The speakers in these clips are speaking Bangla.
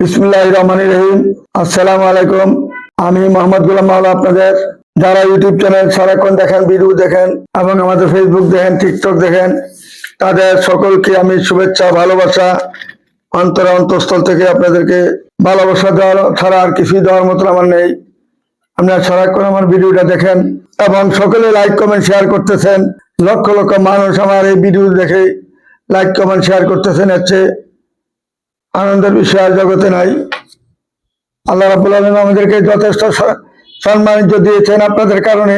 বিসমুল্লাহ রহমান রহিম। আসসালামু আলাইকুম। আমি মোহাম্মদ গুলাম মাওলা আপনাদের। যারা ইউটিউব চ্যানেল সারাক্ষণ দেখেন, ভিডিও দেখেন এবং আমাদের ফেসবুক দেখেন টিকটক দেখেন, তাদের সকলকে আমি শুভেচ্ছা, ভালোবাসা, অন্তর অন্তঃস্থল থেকে আপনাদেরকে ভালোবাসা দেওয়ার ছাড়া আর কিছুই দেওয়ার মতন আমার নেই। আপনারা সারাক্ষণ আমার ভিডিওটা দেখেন এবং সকলে লাইক, কমেন্ট, শেয়ার করতেছেন। লক্ষ লক্ষ মানুষ আমার এই ভিডিও দেখে লাইক, কমেন্ট, শেয়ার করতেছেন হচ্ছে আনন্দের বিষয় আর জগতে নাই। আল্লাহ রাবুল আলম আমাদেরকে যথেষ্ট সম্মানিত দিয়েছেন আপনাদের কারণে।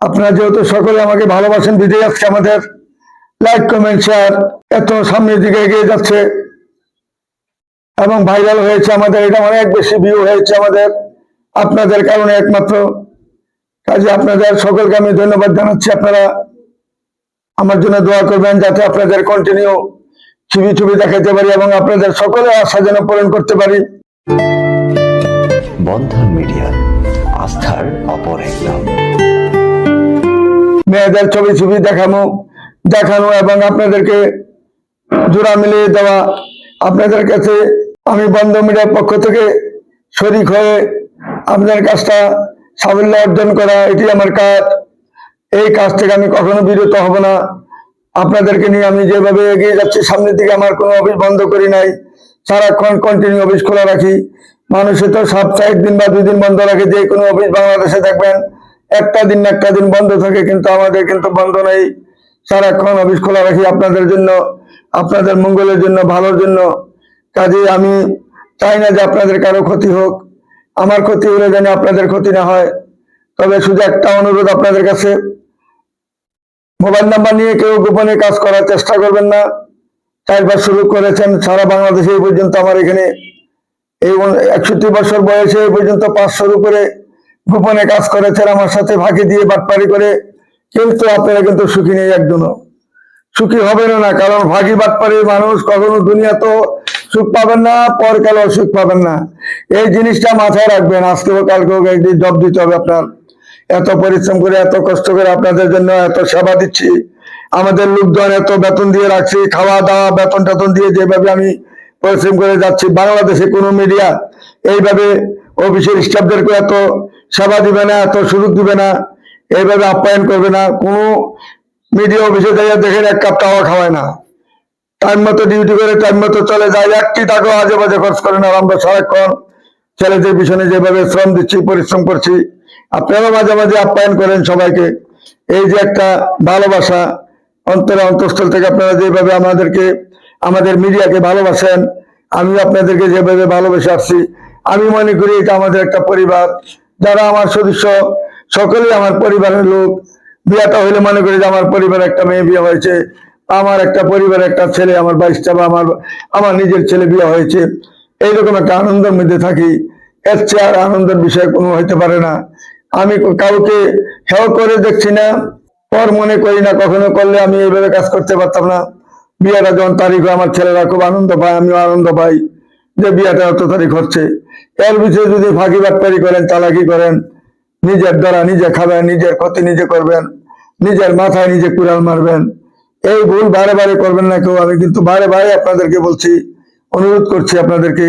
আপনারা যেহেতু সকলে আমাকে ভালোবাসেন বিজয় আজকে আমাদের। লাইক কমেন্ট শেয়ার এত সামনের দিকে এগিয়ে যাচ্ছে। এবং ভাইরাল হয়েছে আমাদের, এটা অনেক বেশি ভিউ হয়েছে আমাদের। আপনাদের কারণে একমাত্র। কাজে আপনাদের সকলকে আমি ধন্যবাদ জানাচ্ছি আপনারা। আমার জন্য দোয়া করবেন যাতে আপনাদের কন্টিনিউ ছবি ছবি দেখাতে পারি এবং আপনাদের সকলে আশা যেন পূরণ করতে পারি। বন্ধন মিডিয়া আস্থার অপর এক নাম। মেয়েদের ছবি ছবি দেখানো দেখানো এবং আপনাদেরকে জোড়া মিলিয়ে দেওয়া। আপনাদের কাছে আমি বন্ধ মিডিয়ার পক্ষ থেকে শরিক হয়ে আপনাদের কাজটা সাফল্য অর্জন করা এটি আমার কাজ। এই কাজ থেকে আমি কখনো বিরত হব না। আপনাদেরকে নিয়ে আমি যেভাবে এগিয়ে যাচ্ছি, সামনের দিকে আমার কোনো অফিস বন্ধ করি নাই। সারাক্ষণ কন্টিনিউ অফিস খোলা রাখি। মানুষে তো সপ্তাহে একদিন বা দুই দিন বন্ধ রাখে, যে কোনো অফিস বাংলাদেশে দেখবেন একটা দিন একটা দিন বন্ধ থাকে, কিন্তু আমাদের কিন্তু বন্ধ নেই। সারাক্ষণ অফিস খোলা রাখি আপনাদের জন্য, আপনাদের মঙ্গলের জন্য, ভালোর জন্য। কাজে আমি চাই না যে আপনাদের কারও ক্ষতি হোক। আমার ক্ষতি হলে যেন আপনাদের ক্ষতি না হয়। তবে শুধু একটা অনুরোধ আপনাদের কাছে মোবাইল নাম্বার নিয়ে কেউ গোপনে কাজ করার চেষ্টা করবেন না। চারবার শুরু করেছেন সারা বাংলাদেশে এই পর্যন্ত আমার এখানে এই একষট্টি বছর বয়সে এই পর্যন্ত পাঁচশোর উপরে গোপনে কাজ করেছেন আমার সাথে ফাঁকি দিয়ে বাটপাড়ি করে। কিন্তু আপনারা কিন্তু সুখী নেই একজনও সুখী হবেন না, কারণ ফাঁকি বাটপারি মানুষ কখনো দুনিয়া তো সুখ পাবেন না পর পরকালেও সুখ পাবেন না। এই জিনিসটা মাথায় রাখবেন আজকেও কালকেও একদিন জব দিতে হবে আপনার। এত পরিশ্রম করে, এত কষ্ট করে আপনাদের জন্য এত সেবা দিচ্ছি। আমাদের লোকজন এত বেতন দিয়ে রাখছি খাওয়া দাওয়া বেতন টেতন দিয়ে যেভাবে আমি পরিশ্রম করে যাচ্ছি। বাংলাদেশে কোনো মিডিয়া এইভাবে অফিসের স্টাফদেরকে এত সেবা দিবে না, এত সুযোগ দিবে না, এইভাবে আপ্যায়ন করবে না। কোনো মিডিয়া অফিসে যাইয়া দেখেন এক কাপ টাওয়া খাওয়ায় না। টাইম মতো ডিউটি করে, টাইম মতো চলে যায়। একটি টাকাও আজে বাজে খরচ করে না। আমরা সারাক্ষণ ছেলেদের পিছনে যেভাবে শ্রম দিচ্ছি, পরিশ্রম করছি। আপনারাও মাঝে মাঝে আপ্যায়ন করেন সবাইকে। এই যে একটা ভালোবাসা, অন্তরে অন্তঃস্থল থেকে আপনারা যেভাবে আমাদেরকে, আমাদের মিডিয়াকে ভালোবাসেন আমি আপনাদেরকে যেভাবে ভালোবেসে আসছি, আমি মনে করি এটা আমাদের একটা পরিবার। যারা আমার সদস্য, সকলেই আমার পরিবারের লোক। বিয়েটা হইলে মনে করি যে আমার পরিবারে একটা মেয়ে বিয়ে হয়েছে আমার একটা পরিবারে একটা ছেলে, আমার বাইশটা, বা আমার আমার নিজের ছেলে বিয়ে হয়েছে। এইরকম একটা আনন্দের মধ্যে থাকি। এর চেয়ে আর আনন্দের বিষয় কোনো হইতে পারে না। আমি কাউকে হেয় করে দেখছি না, পর মনে করি না, কখনো করলে আমি এইভাবে কাজ করতে পারতাম না। বিয়েটা যখন তারিখ আমার ছেলেরা খুব আনন্দ পায়, আমিও আনন্দ পাই যে বিয়েটা অত তারিখ হচ্ছে। এর বিষয়ে যদি ফাঁকি বাটপারি করেন, চালাকি করেন, নিজের দ্বারা নিজে খাবেন, নিজের ক্ষতি নিজে করবেন, নিজের মাথায় নিজে কুড়াল মারবেন, এই ভুল বারে বারে করবেন না কেউ। আমি কিন্তু বারে বারে আপনাদেরকে বলছি, অনুরোধ করছি আপনাদেরকে,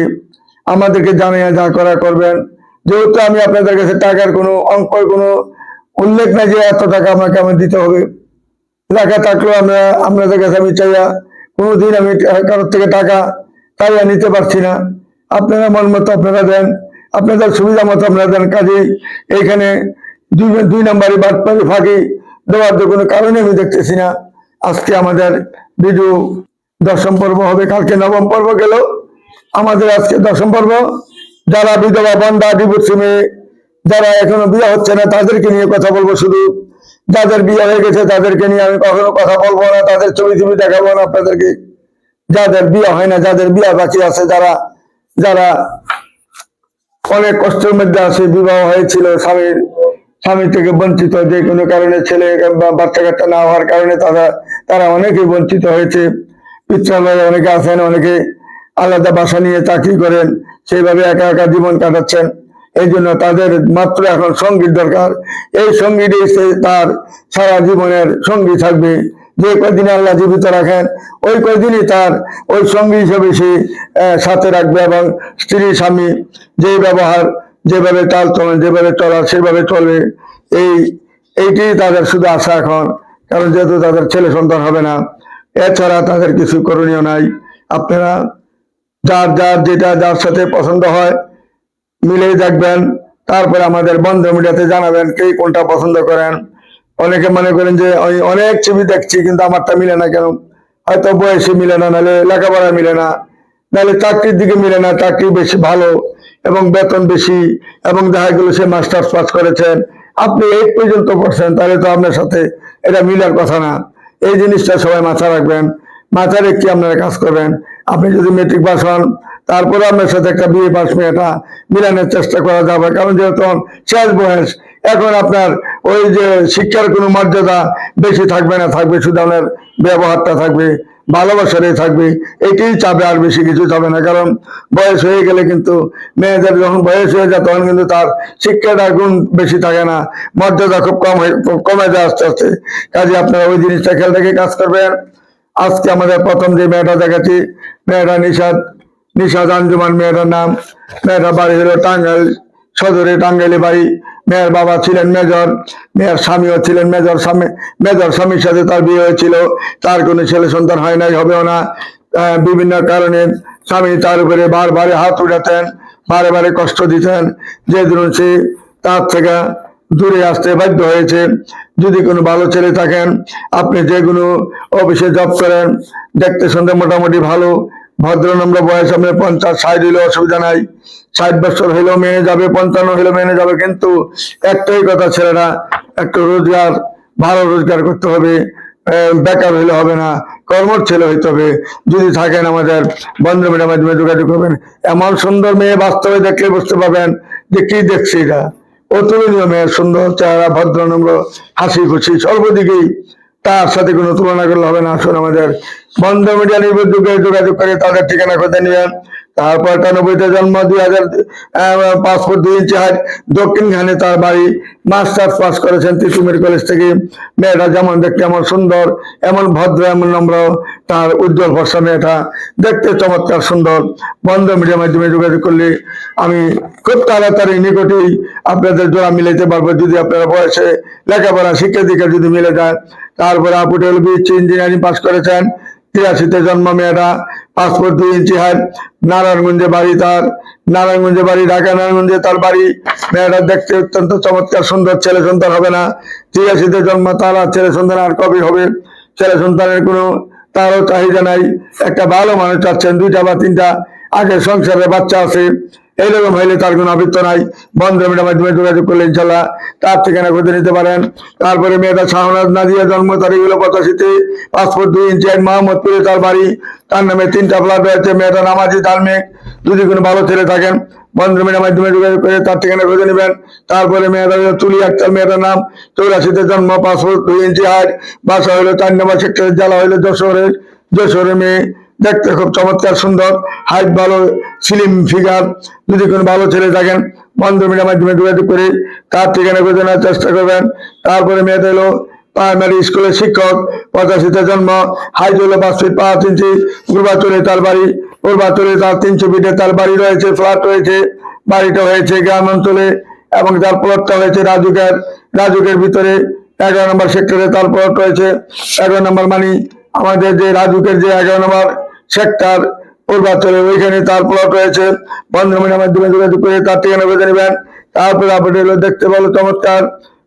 আমাদেরকে জানিয়ে যা করা করবেন। যেহেতু আমি আপনাদের কাছে টাকার কোনো অঙ্ক কোনো উল্লেখ নাই যে এত টাকা আমাকে আমার দিতে হবে। লেখা থাকলেও আমরা, আপনাদের কাছে আমি চাইয়া কোনোদিন আমি কারোর থেকে টাকা চাইয়া নিতে পারছি না। আপনারা মন মতো আপনারা দেন, আপনাদের সুবিধা মতো আপনারা দেন। কাজেই এইখানে দুই দুই নম্বরে বাটপারি ফাঁকি দেওয়ার তো কোনো কারণে আমি দেখতেছি না। আজকে আমাদের ভিডিও দশম পর্ব হবে, কালকে নবম পর্ব গেল। আমাদের আজকে দশম পর্ব। যারা বিধবা বন্ধা ডিভোর্সি মেয়ে যারা এখনও বিয়ে হচ্ছে না, তাদেরকে নিয়ে কথা বলব শুধু। যাদের বিয়ে হয়ে গেছে, তাদেরকে নিয়ে আমি কখনো কথা বলব না, তাদের ছবি ছবি দেখাবো না আপনাদেরকে। যাদের বিয়ে হয় না, যাদের বিয়ে বাকি আছে, যারা যারা অনেক কষ্টের মধ্যে আছে, বিবাহ হয়েছিল, স্বামীর স্বামী থেকে বঞ্চিত, যে কোনো কারণে ছেলে বাচ্চা কাচ্চা না হওয়ার কারণে তারা তারা অনেকেই বঞ্চিত হয়েছে। পিত্রালয়ে অনেকে আছেন, অনেকে আলাদা বাসা নিয়ে চাকরি করেন। সেইভাবে একা একা জীবন কাটাচ্ছেন। এই জন্য তাদের মাত্র এখন সংগীত দরকার। এই সঙ্গীতই সে তার সারা জীবনের সঙ্গী থাকবে। যে কয়দিনে আল্লাহ জীবিত রাখেন, ওই কয়দিনই তার ওই সঙ্গী হিসেবে সে সাথে রাখবে এবং স্ত্রী, স্বামী যে ব্যবহার, যেভাবে তাল চলেন যেভাবে চলার সেভাবে চলবে। এই, এইটি তাদের শুধু আশা এখন, কারণ যেহেতু তাদের ছেলে সন্তান হবে না, এছাড়া তাদের কিছু করণীয় নাই। আপনারা যার যার যেটা যার সাথে পছন্দ হয়, মিলেই দেখবেন। তারপরে আমাদের বন্ধ মিডিয়াতে জানাবেন কে কোনটা পছন্দ করেন। অনেকে মনে করেন যে, ওই অনেক ছবি দেখছি, কিন্তু আমারটা মিলে না কেন? হয়তো বয়সে মিলে না, নাহলে লেখাপড়া মিলে না, নাহলে চাকরির দিকে মিলে না, চাকরি বেশি ভালো এবং বেতন বেশি এবং দেখা গেল সে মাস্টার্স পাস করেছেন আপনি এই পর্যন্ত পড়ছেন, তাহলে তো আপনার সাথে এটা মিলার কথা না। এই জিনিসটা সবাই মাথা রাখবেন। মাথা রেখে আপনারা কাজ করবেন। আপনি যদি মেট্রিক পাস হন তারপরে আপনার সাথে একটা বিয়ে পাস মেয়েটা মিলানোর চেষ্টা করা যাবে। কারণ যেহেতু শেষ বয়স, এখন আপনার ওই যে শিক্ষার কোনো মর্যাদা বেশি থাকবে না, থাকবে শুধু আপনার ব্যবহারটা থাকবে, ভালোবাসারই থাকবে, এটাই চাবে আর বেশি কিছু চাবে না। কারণ বয়স হয়ে গেলে কিন্তু মেয়েদের যখন বয়স হয়ে যায়, তখন কিন্তু তার শিক্ষাটা গুণ বেশি থাকে না, মর্যাদা খুব কম কমে যায় আস্তে আস্তে। কাজে আপনারা ওই জিনিসটা খেয়াল রেখে কাজ করবেন। আজকে আমাদের প্রথম যে মেয়েটা দেখাচ্ছি, মেয়েটা নিষাদ নিষাদ আঞ্জুমান মেয়েটার নাম। মেয়েটার বাড়ি হলো টাঙ্গাইল, সদরে টাঙ্গাইলে বাড়ি। মেয়ের বাবা ছিলেন মেজর, মেয়ের স্বামীও ছিলেন মেজর, স্বামী, মেজর স্বামীর সাথে তার বিয়ে হয়েছিল। তার কোনো ছেলে সন্তান হয় নাই, হবেও না। বিভিন্ন কারণে স্বামী তার উপরে বারবারে হাত উঠাতেন, বারে বারে কষ্ট দিতেন। যে ধরুন সে তার থেকে দূরে আসতে বাধ্য হয়েছে। যদি কোনো ভালো ছেলে থাকেন, আপনি যে কোনো অফিসে জব করেন, দেখতে শুনতে মোটামুটি ভালো। ভদ্র নম্র বয়স, আপনার পঞ্চাশ, ষাট হইলে অসুবিধা নাই। ষাট বছর হইলেও মেনে যাবে, পঞ্চান্ন হইলেও মেনে যাবে, কিন্তু একটাই কথা ছেলেরা, একটু রোজগার, ভালো রোজগার করতে হবে। বেকার হইলে হবে না, কর্মর ছেলে হইতে হবে। যদি থাকেন আমাদের বন্ধ মিডিয়ার মাধ্যমে যোগাযোগ করবেন। এমন সুন্দর মেয়ে বাস্তবে দেখলে বুঝতে পারবেন যে কি দেখছি এটা অতুলনীয় মেয়ের সুন্দর চেহারা, ভদ্র, নম্র, হাসি খুশি, সর্বদিকেই তার সাথে কোনো তুলনা করলে হবে না। আসুন আমাদের বন্ধ মিডিয়া নির্ভর যোগাযোগ করে তাদের ঠিকানা কোথায় নেবেন তারপর একানব্বইতে জন্ম দুই হাজার পাসপোর্ট দুই ইঞ্চি হাইট দক্ষিণ দক্ষিণখানে তার বাড়ি। মাস্টার্স পাস করেছেন তিতুমির কলেজ থেকে। মেয়েটা যেমন দেখতে এমন সুন্দর, এমন ভদ্র, এমন নম্র, তার উজ্জ্বল ভরসা মেয়েটা দেখতে চমৎকার সুন্দর। বন্ধ মিডিয়ার মাধ্যমে যোগাযোগ করলে আমি খুব তাড়াতাড়ি নিকটেই আপনাদের জোড়া মিলাইতে পারব। যদি আপনারা বয়সে লেখাপড়া শিক্ষা দীক্ষা যদি মিলে যায়, তারপরে আপুটেল বিএসসি ইঞ্জিনিয়ারিং পাস করেছেন। তিরাশিতে জন্ম মেয়েটা। পাসপোর্ট দুই ইঞ্চি হাইট নারায়ণগঞ্জে বাড়ি তার, নারায়ণগঞ্জে বাড়ি, ঢাকা নারায়ণগঞ্জে তার বাড়ি। মেয়েটা দেখতে অত্যন্ত চমৎকার, সুন্দর ছেলে সন্তান হবে না। তিরাশিতে জন্ম, তার আর ছেলে সন্তান আর কবে হবে? ছেলে সন্তানের কোনো তারও চাহিদা নাই। একটা ভালো মানুষ চাচ্ছেন, দুইটা বা তিনটা। আগে সংসারে বাচ্চা আছে এইরকম হইলে তার কোনো আবৃত্ত নাই। বন্ধ মিডিয়ার মাধ্যমে যোগাযোগ করলে ইনশাল্লাহ তার ঠিকানা খুঁজে নিতে পারেন। তারপরে মেয়েটা শাহনাজ নাদিয়া জন্ম তারিখ হলো পঁচাশিতে। পাসপোর্ট দুই ইঞ্চি, এক মোহাম্মদপুরে তার বাড়ি। তার নামে তিনটা ফ্ল্যাট রয়েছে, মেয়েটা নামাজি, ধার্মিক। যদি কোনো ভালো ছেলে থাকেন বন্ধ মিডিয়ার মাধ্যমে যোগাযোগ করে তার ঠিকানা খুঁজে নেবেন। তারপরে মেয়েটা হলো তুলি আক্তার, মেয়েটার নাম চৌরাশিতে জন্ম, পাসপোর্ট দুই ইঞ্চি, হাইট। বাসা হলো চার নম্বর সেক্টরের জ্বালা হলো যশোরের যশোরের মেয়ে। দেখতে খুব চমৎকার, সুন্দর হাইট ভালো স্লিম ফিগার যদি কোনো ভালো ছেলে থাকেন, বন্ধ মিডিয়ার মাধ্যমে যোগাযোগ করে তার ঠিকানা খুঁজে নেওয়ার চেষ্টা করবেন। তারপরে মেয়েদের হলো প্রাইমারি স্কুলের শিক্ষক, পঁচাশিতে জন্ম হাইট হলো পাঁচ ফিট পাঁচ ইঞ্চি পূর্বাচলে তার বাড়ি পূর্বাচলে তার তিনশো ফিটে তার বাড়ি রয়েছে ফ্ল্যাট রয়েছে, বাড়িটা হয়েছে গ্রাম অঞ্চলে এবং তার প্লটটা হয়েছে রাজুকের রাজুকের ভিতরে এগারো নম্বর সেক্টরে তার প্লট রয়েছে। এগারো নম্বর মানে আমাদের যে রাজুকের যে এগারো নম্বর সেক্টর পূর্বাচলে ওইখানে তার প্লট রয়েছে। বন্ধমিনের মাধ্যমে যোগাযোগ করে তার ঠিকানা বেঁধে নেবেন। তারপরে আপনি হলো, দেখতে ভালো চমৎকার।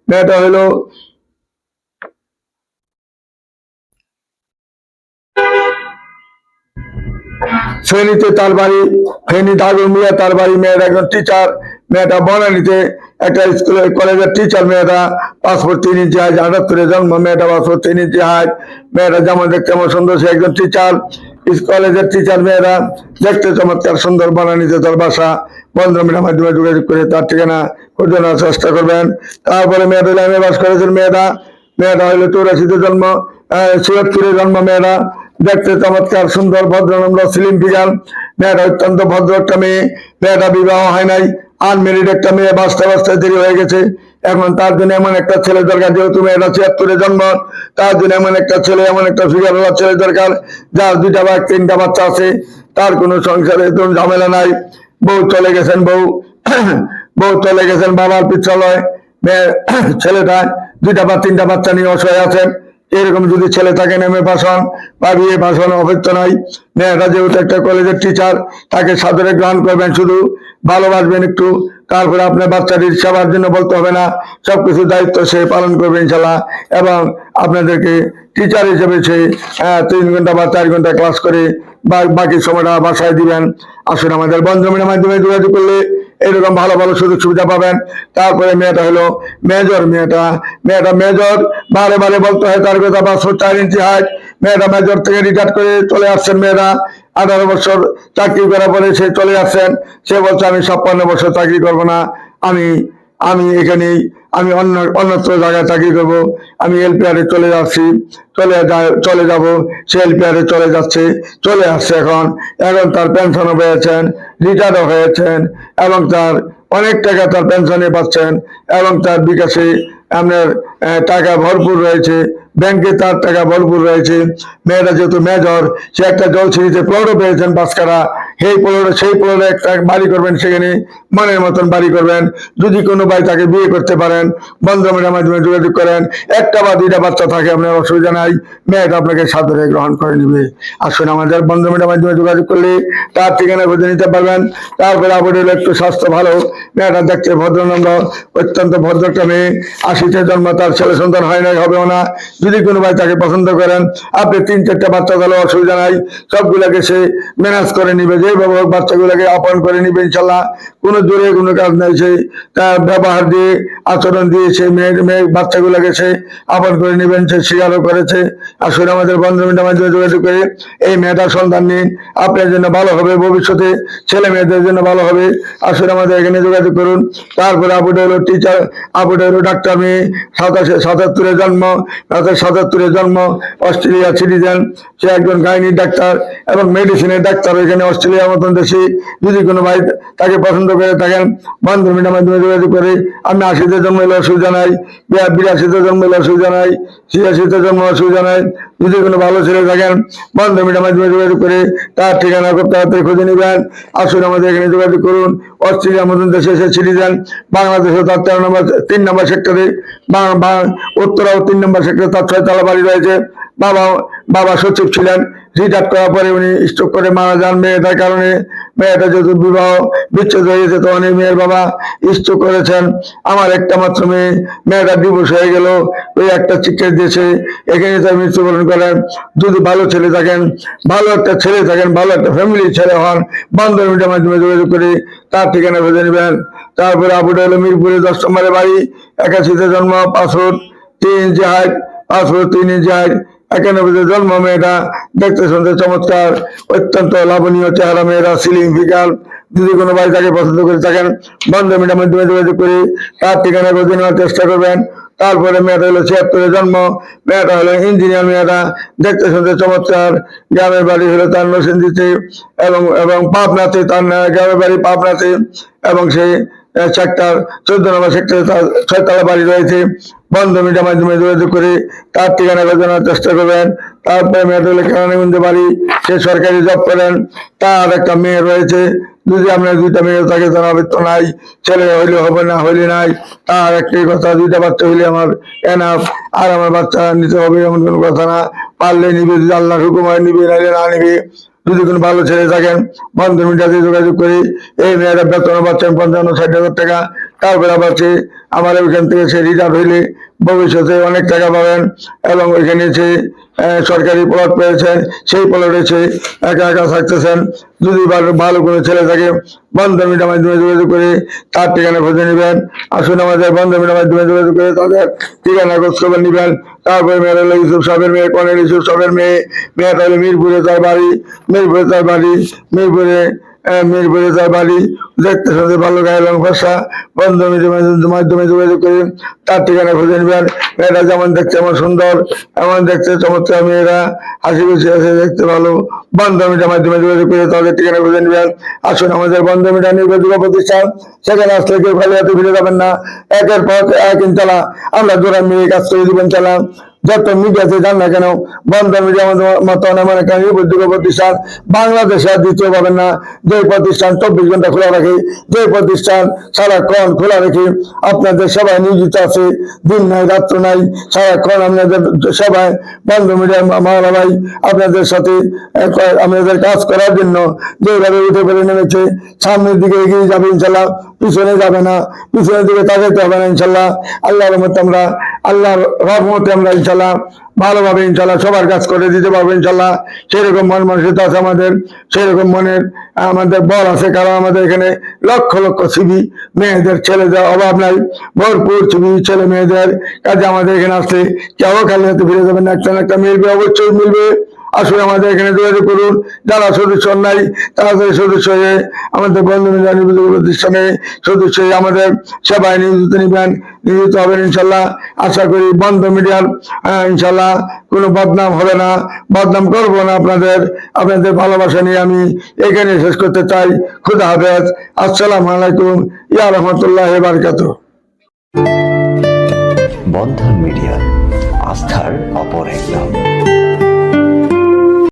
মেয়েটা হলো ফেনীতে তার বাড়ি, ফেনী দারুল মিয়া তার বাড়ি, মেয়ের একজন টিচার মেয়েটা বনানীতে একটা স্কুলের কলেজের টিচার মেয়েটা পাসপোর্ট তিন ইঞ্চি হাইট আটাত্তরে জন্ম, মেয়েটা পাসপোর্ট তিন ইঞ্চি হাইট। মেয়েটা যেমন দেখতে আমার সুন্দর, সে একজন টিচার কলেজের টিচার মেয়েরা দেখতে চমৎকার সুন্দর বনানীতে তার বাসা বন্ধ মিডিয়ার মাধ্যমে যোগাযোগ করে তার ঠিকানা খুঁজে নেওয়ার চেষ্টা করবেন। তারপরে মেয়েদের লাইনে বাস করেছেন মেয়েরা মেয়েরা হইল চৌরাশিতে জন্ম আহ, জন্ম মেয়েরা দেখতে চমৎকার সুন্দর ভদ্র নম্র স্লিম ফিগার মেয়েটা অত্যন্ত ভদ্র একটা মেয়ে। মেয়েটা বিবাহ হয় নাই। আনমেরিড একটা মেয়ে বাঁচতে বাঁচতে দেরি হয়ে গেছে। এখন তার জন্য এমন একটা ছেলে দরকার, যেহেতু মেয়েটা ছিয়াত্তরে জন্ম, তার জন্য এমন একটা ছেলে, এমন একটা ফিগার ছেলে দরকার, যার দুইটা বা তিনটা বাচ্চা আছে, তার কোনো সংসারে কোনো ঝামেলা নাই। বউ চলে গেছেন বউ বউ চলে গেছেন বাবার পিছালয়, মেয়ে, ছেলেটা দুইটা বা তিনটা বাচ্চা নিয়ে অসহায় আছেন এরকম যদি ছেলে থাকে, নেমে ভাষণ, বা বিয়ে ভাষণ অপেক্ষা নয়। মেয়েটা যেহেতু একটা কলেজের টিচার তাকে সাদরে গ্রহণ করবেন শুধু। ভালোবাসবেন একটু। তারপরে আপনার বাচ্চাটির সেবার জন্য বলতে হবে না। সবকিছু দায়িত্ব সে পালন করবে ইনশাল্লাহ এবং আপনাদেরকে টিচার হিসেবে সে তিন ঘণ্টা বা চার ঘণ্টা ক্লাস করে বা বাকি সময়টা বাসায় দিবেন। আসুন আমাদের বন্ধমিনের মাধ্যমে যোগাযোগ করলে এরকম ভালো ভালো সুযোগ সুবিধা পাবেন। তারপরে মেয়েটা হলো মেজর, মেয়েটা মেয়েটা মেজর, বারে বারে বলতে হয় তার কথা পাঁচশো চার ইঞ্চি হাইট। মেয়েটা মেজর থেকে রিটায়ার করে চলে আসছেন মেয়েরা। আঠারো বছর চাকরি করার পরে সে চলে আসছেন। সে বলছে, আমি ছাপ্পান্ন বছর চাকরি করব না। আমি আমি এখানেই, আমি অন্য, অন্যত্র জায়গায় চাকরি করব। আমি এলপিআরে চলে যাচ্ছি, চলে চলে যাব। সে এলপিআরে চলে যাচ্ছে, চলে আসছে এখন। এখন তার পেনশনও পেয়েছেন রিটায়ারও হয়েছেন, এবং তার অনেক টাকা তার পেনশনে পাচ্ছেন, এবং তার বিকাশে আপনার টাকা ভরপুর রয়েছে। ব্যাংকে তার টাকা ভরপুর রয়েছে। মেয়েরা যেহেতু মেজর, সে একটা জল সিঁড়িতে প্লটও পেয়েছেন বাসকারা সেই প্লটে সেই প্লটে একটা বাড়ি করবেন সেখানে, মনের মতন বাড়ি করবেন। যদি কোনো ভাই তাকে বিয়ে করতে পারেন বন্ধমের মাধ্যমে যোগাযোগ করেন। একটা বা দুইটা বাচ্চা থাকে, আপনার অসুবিধা নাই। মেয়েটা আপনাকে সাদরে গ্রহণ করে নেবে। আসুন আমাদের বন্ধমের মাধ্যমে যোগাযোগ করলে তার ঠিকানা খুঁজে নিতে পারবেন। তারপরে আপনার একটু স্বাস্থ্য ভালো। মেয়েটা দেখতে ভদ্রনন্দ অত্যন্ত ভদ্র একটা মেয়ে। আশিতে জন্ম, তার ছেলে সন্তান হয় নাই, হবেও না। যদি কোনো ভাই তাকে পছন্দ করেন, আপনি তিন চারটা বাচ্চা গেলে অসুবিধা নাই। সবগুলাকে সে ম্যানেজ করে নিবে। যেভাবে হোক বাচ্চাগুলোকে আপন করে নিবে ইনশাল্লাহ। কোনো জোরে কোনো কাজ নাই। সে তার ব্যবহার দিয়ে, আচরণ দিয়ে সে মেয়ে মেয়ে বাচ্চাগুলোকে সে আপন করে নেবেন, সে স্বীকারও করেছে। আসলে আমাদের বন্ধুমিটার মাধ্যমে যোগাযোগ করে, এই মেয়েটার সন্তান নিন। আপনার জন্য ভালো হবে, ভবিষ্যতে ছেলে মেয়েদের জন্য ভালো হবে। আসলে আমাদের এখানে যোগাযোগ করুন। তারপরে আপুটা হলো টিচার আপুটা হলো ডাক্তার মেয়ে, সাতাশে, সাতাত্তরে জন্ম। রাতের সাতাত্তরে জন্ম, অস্ট্রেলিয়া সিটিজেন। সে একজন গাইনির ডাক্তার এবং মেডিসিনের ডাক্তার এখানে অস্ট্রেলিয়ার মতন দেশে। যদি কোনো ভাই তাকে পছন্দ করে থাকেন বন্ধু মিটার মাধ্যমে যোগাযোগ করে। আমি আশিতে জন্ম হলে অসুবিধা নাই বিরা- বিরাশিতে জন্ম হলে অসুবিধা নাই ছিয়াশিতে জন্ম অসুবিধা নাই যদি কোনো ভালো ছেলে থাকেন বন্ধু মিটার মাধ্যমে যোগাযোগ করে, তার ঠিকানা খুব তাড়াতাড়ি খুঁজে নেবেন। আসুন আমাদের এখানে যোগাযোগ করুন। অস্ট্রেলিয়ার মতন দেশে এসে সিটিজেন। বাংলাদেশে তার তেরো নম্বর, তিন নম্বর সেক্টরে উত্তরা ও তিন নম্বর সেক্টরে তার ছয়তলা বাড়ি রয়েছে। বাবা বাবা সচিব ছিলেন। রিটায়ার করার পরে উনি স্ট্রোক করে মারা যান মেয়েটার কারণে। মেয়েটা যেহেতু বিবাহ বিচ্ছেদ হয়ে গেছে তখন মেয়ের বাবা স্ট্রোক করেছেন। আমার একটা মাত্র মেয়ে, মেয়েটা ডিভোর্স হয়ে গেল। ওই একটা চিকিৎসা দিয়েছে। এখানে তার মৃত্যুবরণ করেন। যদি ভালো ছেলে থাকেন, ভালো একটা ছেলে থাকেন, ভালো একটা ফ্যামিলির ছেলে হন বান্ধব মিডিয়ার মাধ্যমে যোগাযোগ করে তার ঠিকানা ভেজে নেবেন। তারপরে আবুটা হলো মিরপুরে দশ নম্বরে বাড়ি, একাশিতে জন্ম, পাসপোর্ট, তিন ইঞ্চি হাইট পাসপোর্ট তিন হাইট একানব্বইতে জন্ম মেয়েটা, দেখতে শুনতে চমৎকার, অত্যন্ত লাভনীয় চেহারা মেয়েরা সিলিং ফিকার যদি কোনো বাড়ি তাকে পছন্দ করে থাকেন, বন্ধ মিটার মাধ্যমে যোগাযোগ করে, তার ঠিকানা বেঁধে নেওয়ার চেষ্টা করবেন। তারপরে মেয়েটা হলো ছিয়াত্তরে জন্ম, মেয়েটা হলো ইঞ্জিনিয়ার মেয়েটা, দেখতে শুনতে চমৎকার, গ্রামের বাড়ি হলো তার নরসিংদীতে এবং এবং পাবনাতে তার, গ্রামের বাড়ি পাবনাতে এবং সে সেক্টর চোদ্দ নম্বর সেক্টরে তার ছয়তলা বাড়ি রয়েছে। বন্ধ মিডিয়ার মাধ্যমে যোগাযোগ করে তার ঠিকানা বেজানোর চেষ্টা করবেন। তারপরে হলো কেরানীগঞ্জে বাড়ি, সে সরকারি জব করেন। তার একটা মেয়ে রয়েছে। যদি আপনার দুইটা মেয়ে থাকে আবৃত্ত নাই, ছেলে হইলে হবে না, হইলে নাই, তার একটাই কথা, দুইটা বাচ্চা হইলে আমার এনাফ আর আমার বাচ্চা নিতে হবে, এমন কোনো কথা না। পারলে নিবে, যদি আল্লাহ হুকুম হয়, নিবে, নাইলে না নিবে। যদি কোনো ভালো ছেলে থাকেন বন্ধু মিডিয়াতে যোগাযোগ করি। এই মেয়েরা বেতন পাচ্ছেন পঞ্চান্ন, ষাট হাজার টাকা। তারপরে আবার সে আমার ওইখান থেকে সে রিজার্ভ হইলে ভবিষ্যতে অনেক টাকা পাবেন এবং ওইখানে সে সরকারি প্লট পেয়েছেন, সেই প্লটে সে একা একা থাকতেছেন। যদি ভালো- কোনো ছেলে থাকে বন্ধু মিটার মাধ্যমে যোগাযোগ করে তার ঠিকানা খুঁজে নেবেন। আসুন আমাদের বন্ধু মিটার মাধ্যমে যোগাযোগ করে তাদের ঠিকানা খোঁজ খবর নেবেন। তারপরে মেয়েরা হলো ইউসুফ সাহেবের মেয়ে কনের ইউসুফ সাহেবের মেয়ে। মেয়েটা হলো মিরপুরে তার বাড়ি, মিরপুরে তার বাড়ি, মিরপুরে মিরপুরে তার বাড়ি, দেখতে শুনতে ভালো গায়ে রং ভাষা মাধ্যমে যোগাযোগ করে। তার ঠিকানা খুঁজে নেবেন। মেয়েরা যেমন দেখতে এমন সুন্দর, এমন দেখতে চমৎকার মেয়েরা, হাসি খুশি আছে, দেখতে ভালো। বন্ধ মিডিয়ার মাধ্যমে যোগাযোগ করে তাদের ঠিকানা খুঁজে নেবেন। আসুন আমাদের বন্ধ মিডিয়া নির্ভরযোগ্য প্রতিষ্ঠান। সেখানে আসলে কেউ খালি হাতে ফিরে যাবেন না। একের পর এক ইনশাল্লাহ আমরা জোড়া মিলে কাজ করে দিবেন চালাম। যত মিডিয়াতে যান না কেন, বন্ধ মিডিয়া নির্ভরযোগ্য প্রতিষ্ঠান বাংলাদেশে আর দ্বিতীয় পাবেন না। যে প্রতিষ্ঠান চব্বিশ ঘণ্টা খোলা রাখে যে প্রতিষ্ঠান সারাক্ষণ খোলা রেখে, আপনাদের সবাই নিয়োজিত আছে। দিন নাই, রাত্র নাই, সারাক্ষণ আপনাদের সবাই বন্ধ মিডিয়া মাওলা ভাই আপনাদের সাথে আপনাদের কাজ করার জন্য যেভাবে উঠে পড়ে নেমেছে, সামনের দিকে এগিয়ে যাবে ইনশাল্লাহ পিছনে যাবে না, পিছনের দিকে তাকাতে হবে না ইনশাল্লাহ। আল্লাহর রহমতে আমরা, আল্লাহর রহমতে আমরা ইনশাল্লাহ ভালোভাবে ইনশাল্লাহ সবার কাজ করে দিতে পারব ইনশাল্লাহ। সেরকম মন মানসিকতা আছে আমাদের, সেরকম মনের আমাদের বল আছে, কারণ আমাদের এখানে লক্ষ লক্ষ ছিবি মেয়েদের, ছেলেদের অভাব নাই। ভরপুর ছিবি ছেলে মেয়েদের কাজে আমাদের এখানে আসলে কেউ খালি হাতে ফিরে যাবেন একটা না একটা মিলবে অবশ্যই মিলবে। আসলে আমাদের এখানে যোগাযোগ করুন। যারা সদস্য নাই যদি সদস্য হয়ে আমাদের বন্ধু প্রতিষ্ঠানে সদস্য হয়ে আমাদের সেবায় নিয়োজিত নিবেন, নিয়োজিত হবেন ইনশাল্লাহ। আশা করি বন্ধ মিডিয়ার ইনশাল্লাহ কোনো বদনাম হবে না। বদনাম করব না আপনাদের আপনাদের ভালোবাসা নিয়ে আমি এখানে শেষ করতে চাই। খুদা হাফেজ। আসসালাম আলাইকুম। ইয়া রহমতুল্লাহ বারকাত। বন্ধন মিডিয়া, আস্থার অপর এক নাম